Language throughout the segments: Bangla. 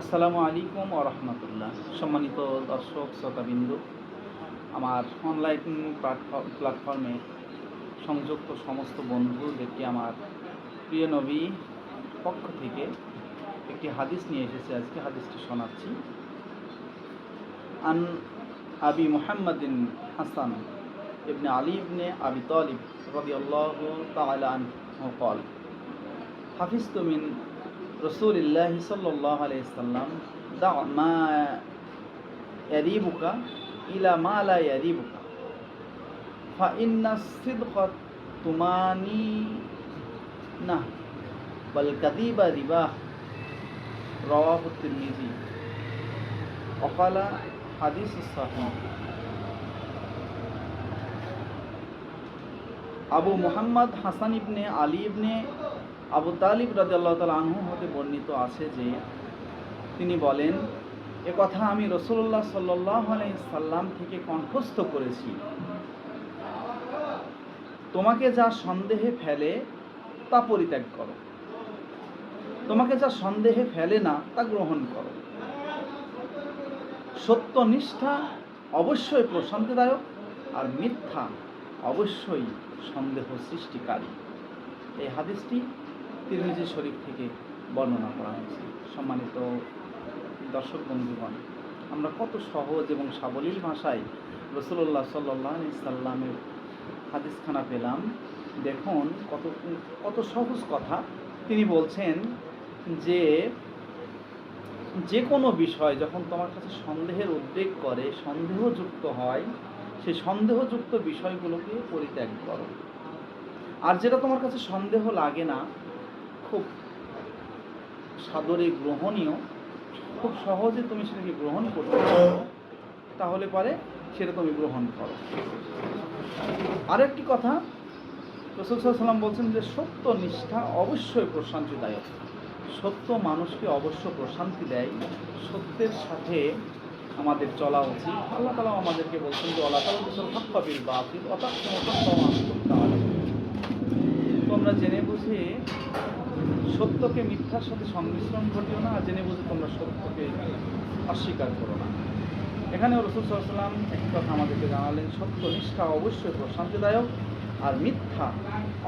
আসসালামু আলাইকুম রহমতুল্লাহ। সম্মানিত দর্শক, শ্রোতাবিন্দ, আমার অনলাইন প্ল্যাটফর্মে সংযুক্ত সমস্ত বন্ধু দেখি আমার প্রিয় নবী পক্ষ থেকে একটি হাদিস নিয়ে এসেছে, আজকে হাদিসটি শোনাচ্ছি। আন আবি মোহাম্মদিন হাসান ইবনে আলী ইবনে আবি তালিব রবি আল্লাহ তালা আনহু কল হাফিজ তুমিন রসুলিল্লাহি সাল্লাহ আলাইসাল্লাম দা মা ইয়াদিবুকা ইলা মা লা ইয়াদিবুকা ফা ইন্না সিদকা তুমানি না বল কাদিবা রিবাহ রওয়াহ তিরমিজি অকালা হাদিস সাহিহ আবু মোহাম্মদ হাসান ইবনে আলী ইবনে আবু তালিব রাজাল্লাহ তাল আনহু হতে বর্ণিত আছে যে তিনি বলেন, এ কথা আমি রসুল্লাহ সাল্লাহ সাল্লাম থেকে কণ্ঠস্থ করেছি। তোমাকে যা সন্দেহে ফেলে তা পরিত্যাগ করো। তোমাকে যা সন্দেহে ফেলে না তা গ্রহণ করো। সত্যনিষ্ঠা অবশ্যই প্রশান্তিদায়ক আর মিথ্যা অবশ্যই সন্দেহ সৃষ্টিকারী। এই হাদিসটি তিরমিজি শরীফ থেকে বর্ণনা করা হয়েছে, সম্মানিত দর্শক বন্ধুগণ, আমরা কত সহজ এবং সাবলীল ভাষায় রসুল্লাহ সাল্লাহ সাল্লামের হাদিসখানা পেলাম। দেখুন কত কত সহজ কথা। তিনি বলছেন যে যে কোনো বিষয় যখন তোমার কাছে সন্দেহের উদ্বেগ করে, সন্দেহযুক্ত হয় সেই সন্দেহযুক্ত বিষয়গুলোকে পরিত্যাগ করো। আর যেটা তোমার কাছে সন্দেহ লাগে না খুব সাদরে গ্রহণীয়, খুব সহজে তুমি সেটাকে গ্রহণ করতে পারো। তাহলে পরে সেটা তুমি গ্রহণ করো। আরেকটি কথা, রসুল সাল্লাম বলছেন যে সত্য নিষ্ঠা অবশ্যই প্রশান্তিদায়ক। সত্য মানুষকে অবশ্য প্রশান্তি দেয়, সত্যের সাথে আমাদের চলা উচিত। আল্লাহ তালা আমাদেরকে বলছেন যে আল্লাহ তালা বলছেন হাক্কাবিল বাতিল অর্থাৎ তোমরা জেনে বুঝে সত্যকে মিথ্যার সাথে সংমিশ্রণ ঘটিও না, আর জেনে বুঝে তোমরা সত্যকে অস্বীকার করো না। এখানে রসুল সাল্লাম একটি কথা আমাদেরকে জানালেন, সত্য, নিষ্ঠা অবশ্যই, প্রশান্তিদায়ক, আর মিথ্যা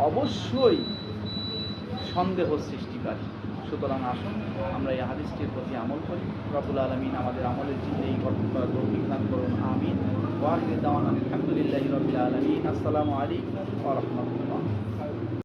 অবশ্যই সন্দেহ সৃষ্টিকারী। সুতরাং আসুন, আমরা এই হাদিসটির প্রতি আমল করি। রবুল আলমিন আমাদের আমলের জিন্দেগি গঠন করার তৌফিক দান করুন, আমিন। ওয়াহিদ আলহামদুলিল্লাহ রবিল আলমিন। আসসালামু আলাইকুম ওয়া